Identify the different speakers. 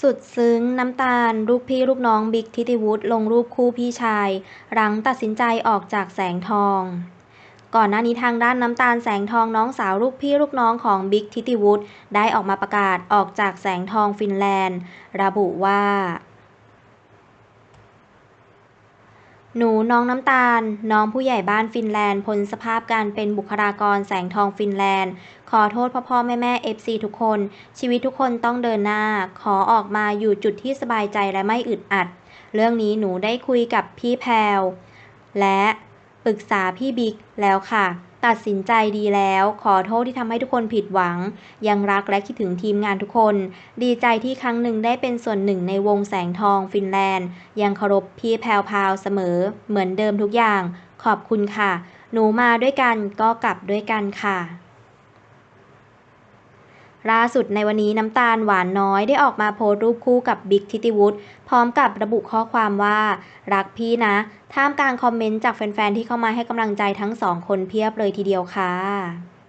Speaker 1: สุดซึ้งน้ำตาล ลูกพี่ลูกน้องบิ๊กทิติวุฒิลงรูปคู่พี่ชาย หลังตัดสินใจออกจากแสงทอง ก่อนหน้านี้ทางด้านน้ำตาลแสงทองน้องสาวลูกพี่ลูกน้องของบิ๊กทิติวุฒิได้ออกมาประกาศออกจากแสงทองฟินแลนด์ ระบุว่า หนูน้องน้ำตาล น้องผู้ใหญ่บ้านฟินแลนด์พ้นสภาพการเป็นบุคลากรแสงทองฟินแลนด์ ขอโทษพ่อพ่อแม่แม่เอฟซีทุกคน ชีวิตทุกคนต้องเดินหน้า ขอออกมาอยู่จุดที่สบายใจและไม่อึดอัด เรื่องนี้หนูได้คุยกับพี่แพลวและ ปรึกษาพี่บิ๊กแล้วค่ะ ตัดสินใจดีแล้ว ขอโทษที่ทำให้ทุกคนผิดหวัง ยังรักและคิดถึงทีมงานทุกคน ดีใจที่ครั้งหนึ่งได้เป็นส่วนหนึ่งในวงแสงทองฟินแลนด์ ยังเคารพพี่แพลวพาวเสมอ เหมือนเดิมทุกอย่าง ขอบคุณค่ะ หนูมาด้วยกันก็กลับด้วยกันค่ะ ล่าสุดในวันนี้น้ำตาลหวานน้อยได้ออกมาโพสรูปคู่กับบิ๊กทิติวุฒิพร้อมกับระบุข้อความว่า รักพี่นะ ท่ามกลางคอมเมนต์จากแฟนๆที่เข้ามาให้กำลังใจทั้งสองคนเพียบเลยทีเดียวค่ะ